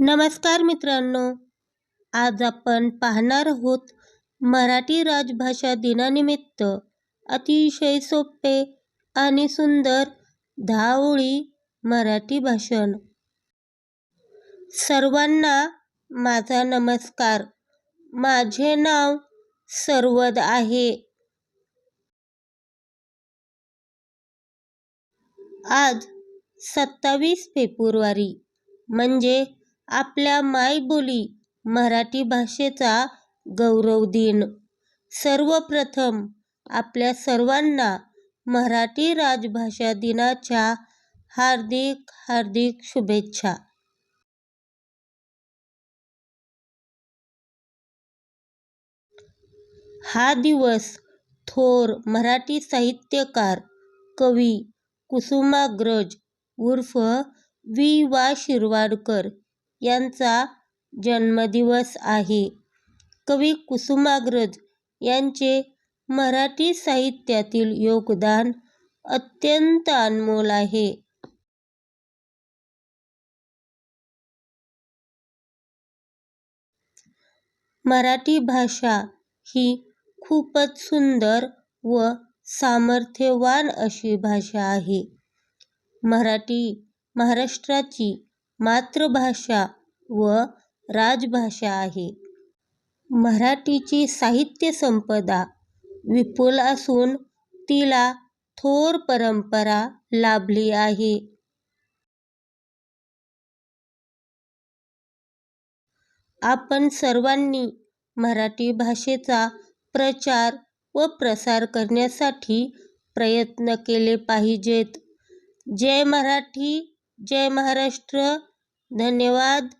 नमस्कार मित्रांनो आज आपण पाहणार आहोत मराठी राजभाषा दिनानिमित्त अतिशय सोपे आणि सुंदर दहा ओळी मराठी भाषण. सर्वांना माझा नमस्कार. माझे नाव सर्वद आहे. आज सत्तावीस फेब्रुवारी म्हणजे आपल्या मायबोली मराठी भाषेचा गौरव दिन. सर्वप्रथम आपल्या सर्वांना मराठी राजभाषा दिनाच्या हार्दिक हार्दिक शुभेच्छा. हा दिवस थोर मराठी साहित्यकार कवी कुसुमाग्रज उर्फ वि. वा. शिरवाडकर यांचा जन्मदिवस आहे. कवी कुसुमाग्रज यांचे मराठी साहित्यातील योगदान अत्यंत अनमोल आहे. मराठी भाषा ही खूपच सुंदर व सामर्थ्यवान अशी भाषा आहे. मराठी महाराष्ट्राची मातृभाषा व राजभाषा आहे. मराठीची साहित्य संपदा विपुल असून तिला थोर परंपरा लाभली आहे. आपण सर्वांनी मराठी भाषेचा प्रचार व प्रसार करण्यासाठी प्रयत्न केले पाहिजेत. जय मराठी जय महाराष्ट्र धन्यवाद.